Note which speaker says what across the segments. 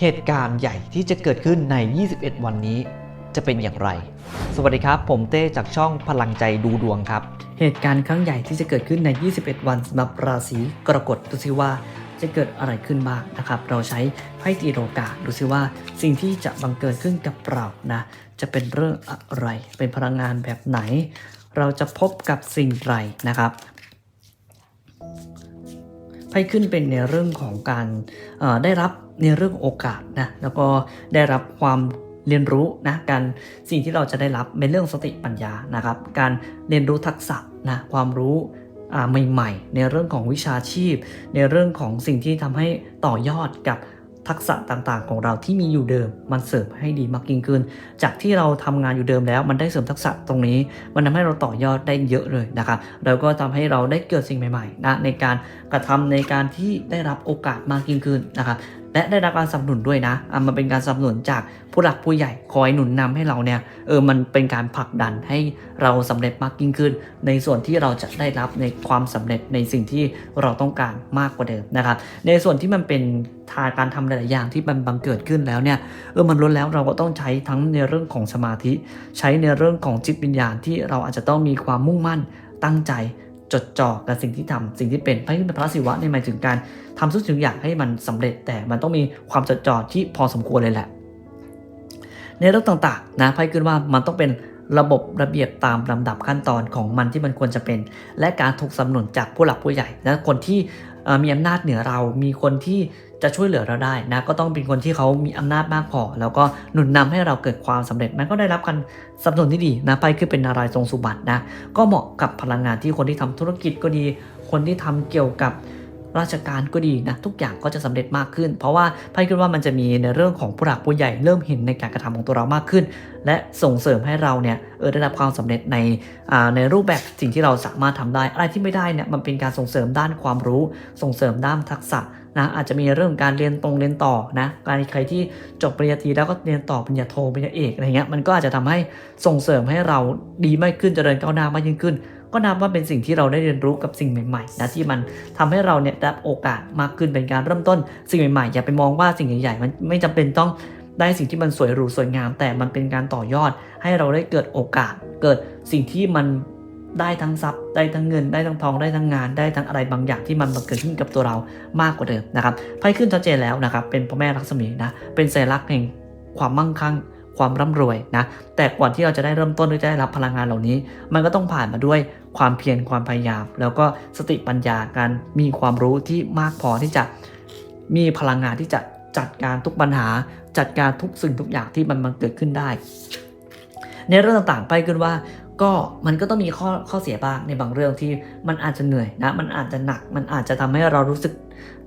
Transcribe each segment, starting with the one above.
Speaker 1: เหตุการณ์ใหญ่ที่จะเกิดขึ้นใน 21 วันนี้จะเป็นอย่างไร สวัสดีครับ ผมเต้จากช่องพลังใจดูดวงครับ
Speaker 2: เหตุการณ์ครั้งใหญ่ที่จะเกิดขึ้นใน 21 วันสำหรับราศีกรกฎดูซิว่าจะเกิดอะไรขึ้นบ้างนะครับ เราใช้ไพ่ตีโรกาดูซิว่าสิ่งที่จะบังเกิดขึ้นกับเรานะ จะเป็นเรื่องอะไร เป็นพลังงานแบบไหน เราจะพบกับสิ่งไรนะครับ ไพ่ขึ้นเป็นในเรื่องของการได้รับในเรื่องโอกาสนะแล้วก็ได้รับความเรียนรู้นะการสิ่งที่เราจะได้รับเป็นเรื่องสติปัญญานะครับ การเรียนรู้ทักษะนะความรู้ใหม่ ๆ ในเรื่องของวิชาชีพ ในเรื่องของสิ่งที่ทำให้ต่อยอดกับ ทักษะต่างๆ ของเราที่มีอยู่เดิม มันเสริมให้ดีมากยิ่งขึ้น จากที่เราทำงานอยู่เดิมแล้ว มันได้เสริมทักษะตรงนี้ มันทำให้เราต่อยอดได้เยอะเลยนะครับแล้วก็ทำให้เราได้เกิดสิ่งใหม่ๆนะในการกระทำในการที่ได้รับโอกาสมากยิ่งขึ้นนะครับ และได้รับการสนับสนุนด้วยนะอะมันเป็นการสนับสนุนจากผู้หลักผู้ใหญ่คอยหนุนนำให้เราเนี่ยเออมันเป็นการผลักดันให้เราสำเร็จมากยิ่งขึ้น ในส่วนที่เราจะได้รับในความสำเร็จในสิ่งที่เราต้องการมากกว่าเดิมนะครับ ในส่วนที่มันเป็นทางการทำหลาย ๆ อย่างที่มันบังเกิดขึ้นแล้วเนี่ยเออมันล้นแล้วเราก็ต้องใช้ทั้งในเรื่องของสมาธิ ใช้ในเรื่องของจิตวิญญาณที่เราอาจจะต้องมีความมุ่งมั่นตั้งใจ จดจ่อกับสิ่งที่ทำสิ่งที่เป็นพระที่เป็นพระศิวะในยหมายถึงการทำทุกสิ่งอย่างให้มันสำเร็จแต่มันต้องมีความจดจ่อที่พอสมควรเลยแหละ ในเรื่องต่างๆนะไพ่ขึ้นว่ามันต้องเป็นระบบระเบียบตามลำดับขั้นตอนของมันที่มันควรจะเป็น และการถูกสนับสนุนจากผู้หลักผู้ใหญ่ และคนที่มีอำนาจเหนือเรา มีคนที่ จะช่วยเหลือเราได้นะก็ต้องเป็นคนที่เขามีอำนาจมากพอ แล้วก็หนุนนำให้เราเกิดความสำเร็จมันก็ได้รับการสนับสนุนที่ดีนะไปคือเป็นนารายณ์ทรงสุบัตินะก็เหมาะกับพลังงานที่คนที่ทำธุรกิจก็ดี คนที่ทำเกี่ยวกับ ราชการก็ดีนะทุกอย่างก็จะสำเร็จมากขึ้น เพราะว่าไพ่คิดว่ามันจะมีในเรื่องของผู้หลักผู้ใหญ่เริ่มเห็นในการกระทำของตัวเรามากขึ้น และส่งเสริมให้เราเนี่ยเออได้รับความสำเร็จในในรูปแบบสิ่งที่เราสามารถทำได้ อะไรที่ไม่ได้เนี่ยมันเป็นการส่งเสริมด้านความรู้ ส่งเสริมด้านทักษะนะอาจจะมีเรื่องการเรียนตรงเรียนต่อนะการใครที่จบปริญญาตรีแล้วก็เรียนต่อปริญญาโทปริญญาเอกอะไรเงี้ยมันก็อาจจะทำให้ส่งเสริมให้เราดีมากขึ้นจเจริญก้าวหน้ามากยิ่งขึ้น ก็นับว่าเป็นสิ่งที่เราได้เรียนรู้กับสิ่งใหม่ๆนะที่มันทำให้เราเนี่ยได้โอกาสมากขึ้นเป็นการเริ่มต้นสิ่งใหม่ๆ อย่าไปมองว่าสิ่งใหญ่ๆมันไม่จำเป็นต้องได้สิ่งที่มันสวยหรูสวยงาม แต่มันเป็นการต่อยอด ให้เราได้เกิดโอกาส เกิดสิ่งที่มันได้ทั้งทรัพย์ได้ทั้งเงินได้ทั้งทองได้ทั้งงานได้ทั้งอะไรบางอย่างที่มันบังเกิดขึ้นกับตัวเรามากกว่าเดิมนะครับไพ่ขึ้นชัดเจนแล้วนะครับเป็นพระแม่ลักษมีนะเป็นสัญลักษณ์แห่งความมั่งคั่งความร่ำรวยนะแต่ก่อนที่เราจะได้เริ่มต้นหรือจะได้รับพลังงานเหล่านี้ มันก็ต้องผ่านมาด้วย ความเพียรความพยายาม แล้วก็สติปัญญาการมีความรู้ที่มากพอที่จะมีพลังงานที่จะจัดการทุกปัญหา จัดการทุกสิ่งทุกอย่างที่มันมันเกิดขึ้นได้ ในเรื่องต่างๆไปขึ้นว่าก็มันก็ต้องมีข้อข้อเสียบ้างในบางเรื่องที่มันอาจจะเหนื่อยนะมันอาจจะหนักมันอาจจะทำให้เรารู้สึก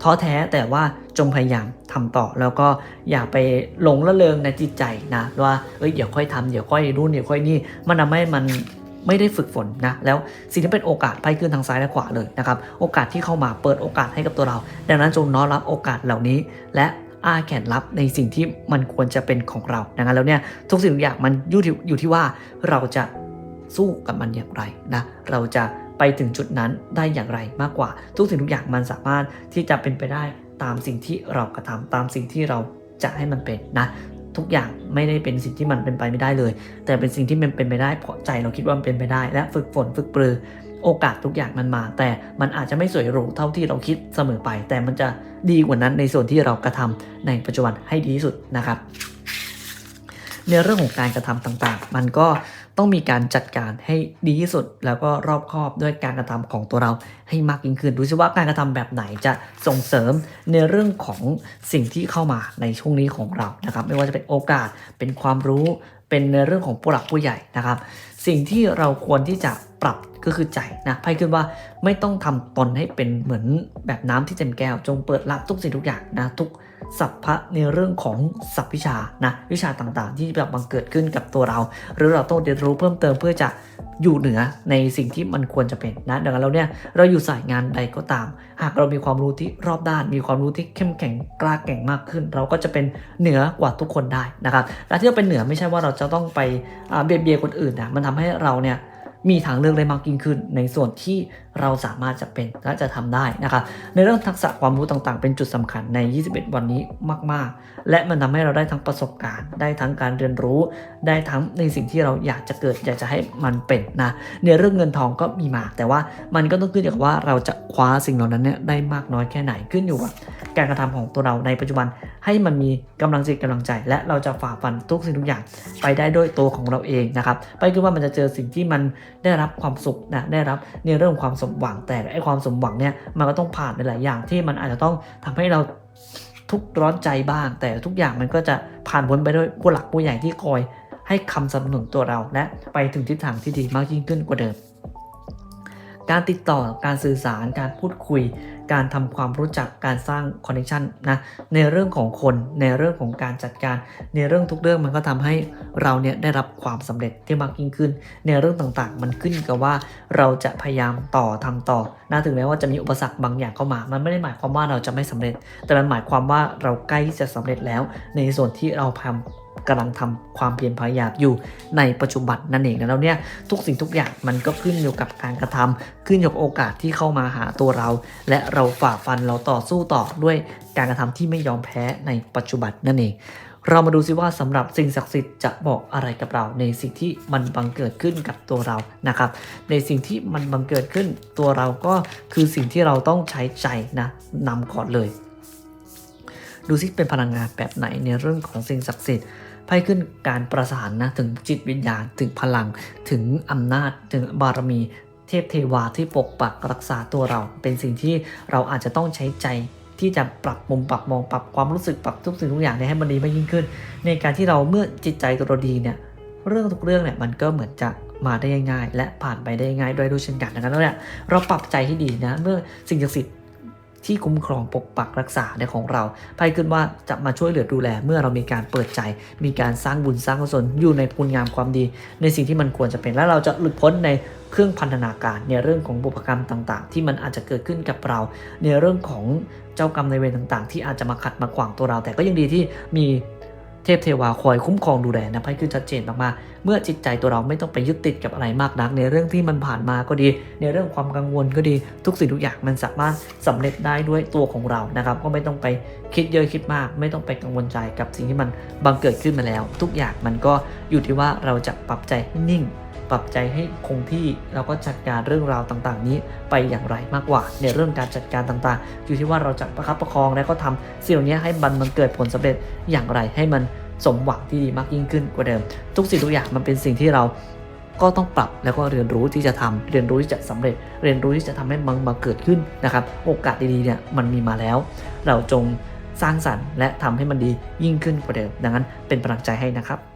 Speaker 2: ท้อแท้แต่ว่าจงพยายามทำต่อ แล้วก็อย่าไปหลงละเลงในจิตใจนะว่าเอ้ยเดี๋ยวค่อยทำเดี๋ยวค่อยนู่นเดี๋ยวค่อยนี่มันทำให้มัน ไม่ได้ฝึกฝนนะแล้วสิ่งที่เป็นโอกาสไพ่ขึ้นทางซ้ายและขวาเลยนะครับโอกาสที่เข้ามาเปิดโอกาสให้กับตัวเรา ดังนั้นจงน้อมรับโอกาสเหล่านี้ และอาแขนรับในสิ่งที่มันควรจะเป็นของเราดังนั้นแล้วเนี่ยทุกสิ่งทุกอย่างมันอยู่ที่อยู่ที่ว่าเราจะสู้กับมันอย่างไรนะเราจะไปถึงจุดนั้นได้อย่างไรมากกว่า ทุกสิ่งทุกอย่างมันสามารถที่จะเป็นไปได้ตามสิ่งที่เรากระทำตามสิ่งที่เราจะให้มันเป็นนะ ทุกอย่างไม่ได้เป็นสิ่งที่มันเป็นไปไม่ได้เลย แต่เป็นสิ่งที่มันเป็นไปได้เพราะใจเราคิดว่ามันเป็นไปได้ และฝึกฝนฝึกปรือโอกาสทุกอย่างมันมา แต่มันอาจจะไม่สวยหรูเท่าที่เราคิดเสมอไป แต่มันจะดีกว่านั้นในส่วนที่เรากระทำในปัจจุบันให้ดีที่สุดนะครับ ในเรื่องของการกระทำต่างๆ มันก็ ต้องมีการจัดการให้ดีที่สุด แล้วก็รอบคอบด้วยการกระทำของตัวเราให้มากยิ่งขึ้น ดูซิว่าการกระทำแบบไหนจะส่งเสริมในเรื่องของสิ่งที่เข้ามาในช่วงนี้ของเรานะครับ ไม่ว่าจะเป็นโอกาสเป็นความรู้เป็นในเรื่องของผู้หลักผู้ใหญ่นะครับ สิ่งที่เราควรที่จะปรับก็คือใจนะไพ่ขึ้นว่าไม่ต้องทำตนให้เป็นเหมือนแบบน้ำที่เต็มแก้ว จงเปิดรับทุกสิ่งทุกอย่างนะทุก สัพพะในเรื่องของสัพวิชานะวิชาต่างๆ ที่แบบบังเกิดขึ้นกับตัวเรา หรือเราต้องเรียนรู้เพิ่มเติมเพื่อจะอยู่เหนือในสิ่งที่มันควรจะเป็นนะดังนั้นเราเนี่ยเราอยู่สายงานใดก็ตาม หากเรามีความรู้ที่รอบด้าน มีความรู้ที่เข้มแข็งกล้าแกร่งมากขึ้น เราก็จะเป็นเหนือกว่าทุกคนได้นะครับและที่เราเป็นเหนือไม่ใช่ว่าเราจะต้องไปเบียดเบียนคนอื่นนะมันทำให้เราเนี่ย มีทางเลือกได้มากยิ่งขึ้น ในส่วนที่เราสามารถจะเป็นและจะทำได้นะครับในเรื่องทักษะความรู้ต่างๆ เป็นจุดสำคัญใน 21 วันนี้มาก และมันทำให้เราได้ทั้งประสบการณ์ ได้ทั้งการเรียนรู้ ได้ทั้งในสิ่งที่เราอยากจะเกิด อยากจะให้มันเป็นนะในเรื่องเงินทองก็มีมา แต่ว่ามันก็ต้องขึ้นอยู่กับว่าเราจะคว้าสิ่งเหล่านั้นเนี่ยได้มากน้อยแค่ไหนขึ้นอยู่กับการกระทำของตัวเราในปัจจุบันให้มันมีกำลังจิตกำลังใจ และเราจะฝ่าฟันทุกสิ่งทุกอย่างไปได้ด้วยตัวของเราเองนะครับไปคือว่ามันจะเจอสิ่งที่มันได้รับความสุขนะได้รับในเรื่องของความสมหวังแต่ไอความสมหวังเนี่ยมันก็ต้องผ่านในหลายอย่างที่มันอาจจะต้องทำให้เรา ทุกร้อนใจบ้าง แต่ทุกอย่างมันก็จะผ่านพ้นไปด้วยผู้หลักผู้ใหญ่ที่คอยให้คำสนับสนุนตัวเราและไปถึงทิศทางที่ดีมากยิ่งขึ้นกว่าเดิม การติดต่อการสื่อสารการพูดคุย การทำความรู้จักการสร้างคอนเนคชันนะในเรื่องของคนในเรื่องของการจัดการ ในเรื่องทุกเรื่องมันก็ทำให้เราเนี่ยได้รับความสำเร็จที่มากยิ่งขึ้น ในเรื่องต่างๆ มันขึ้นกับว่าเราจะพยายามต่อทำต่อนะถึงแม้ว่าจะมีอุปสรรคบางอย่างเข้ามา มันไม่ได้หมายความว่าเราจะไม่สำเร็จ แต่มันหมายความว่าเราใกล้ที่จะสำเร็จแล้ว ในส่วนที่เราพยา กำลังทำความเพียรพยายามอยู่ในปัจจุบันนั่นเองนะแล้วเนี่ยทุกสิ่งทุกอย่างมันก็ขึ้นอยู่กับการกระทำขึ้นอยู่กับโอกาสที่เข้ามาหาตัวเรา และเราฝ่าฟันเราต่อสู้ต่อด้วยการกระทำที่ไม่ยอมแพ้ในปัจจุบันนั่นเอง เรามาดูซิว่าสำหรับสิ่งศักดิ์สิทธิ์จะบอกอะไรกับเรา ในสิ่งที่มันบังเกิดขึ้นกับตัวเรานะครับ ในสิ่งที่มันบังเกิดขึ้นตัวเราก็คือสิ่งที่เราต้องใช้ใจนะนำก่อนเลย ดูซิเป็นพลังงานแบบไหนในเรื่องของสิ่งศักดิ์สิทธิ์ไพ่ขึ้นการประสานนะถึงจิตวิญญาณถึงพลัง ถึงอำนาจ ถึงบารมี เทพเทวาที่ปกปักรักษาตัวเรา เป็นสิ่งที่เราอาจจะต้องใช้ใจที่จะปรับมุมปรับมองปรับความรู้สึกปรับทุกสิ่งทุกอย่างให้มันดีมากยิ่งขึ้น ในการที่เราเมื่อจิตใจตัวเราดีเนี่ยเรื่องทุกเรื่องเนี่ยมันก็เหมือนจะมาได้ง่าย และผ่านไปได้ง่ายด้วยด้วยเช่นกันดังนั้นเนี่ยเราปรับใจให้ดีนะเมื่อสิ่งศักดิ์สิทธิ์ ที่คุ้มครองปกปักรักษาในของเราไพ่ขึ้นว่าจะมาช่วยเหลือดูแล เมื่อเรามีการเปิดใจ มีการสร้างบุญสร้างกุศลอยู่ในคุณงามความดี ในสิ่งที่มันควรจะเป็นและเราจะหลุดพ้นในเครื่องพันธนาการในเรื่องของบุพกรรมต่างๆ ที่มันอาจจะเกิดขึ้นกับเรา ในเรื่องของเจ้ากรรมในเวรต่างๆ ที่อาจจะมาขัดมาขวางตัวเรา แต่ก็ยังดีที่มี เทพเทวาคอยคุ้มครองดูแลนะไพ่ขึ้นชัดเจนมากๆ เมื่อจิตใจตัวเราไม่ต้องไปยึดติดกับอะไรมากนัก ในเรื่องที่มันผ่านมาก็ดี ในเรื่องความกังวลก็ดีทุกสิ่งทุกอย่างมันสามารถสำเร็จได้ด้วยตัวของเรานะครับ ก็ไม่ต้องไปคิดเยอะคิดมาก ไม่ต้องไปกังวลใจกับสิ่งที่มันบังเกิดขึ้นมาแล้ว ทุกอย่างมันก็อยู่ที่ว่าเราจะปรับใจให้นิ่ง ปรับใจให้คงที่แล้วก็จัดการเรื่องราวต่างๆ นี้ไปอย่างไรมากกว่า ในเรื่องการจัดการต่างๆ อยู่ที่ว่าเราจะประคับประคองและก็ทำสิ่งเหล่านี้ให้มันมันเกิดผลสำเร็จอย่างไรให้มันสมหวังที่ดีมากยิ่งขึ้นกว่าเดิม ทุกสิ่งทุกอย่างมันเป็นสิ่งที่เราก็ต้องปรับแล้วก็เรียนรู้ที่จะทำเรียนรู้ที่จะสำเร็จ เรียนรู้ที่จะทำให้มันมาเกิดขึ้นนะครับ โอกาสดีๆเนี่ยมันมีมาแล้ว เราจงสร้างสรรค์และทำให้มันดียิ่งขึ้นกว่าเดิมดังนั้นเป็นกำลังใจให้นะครับ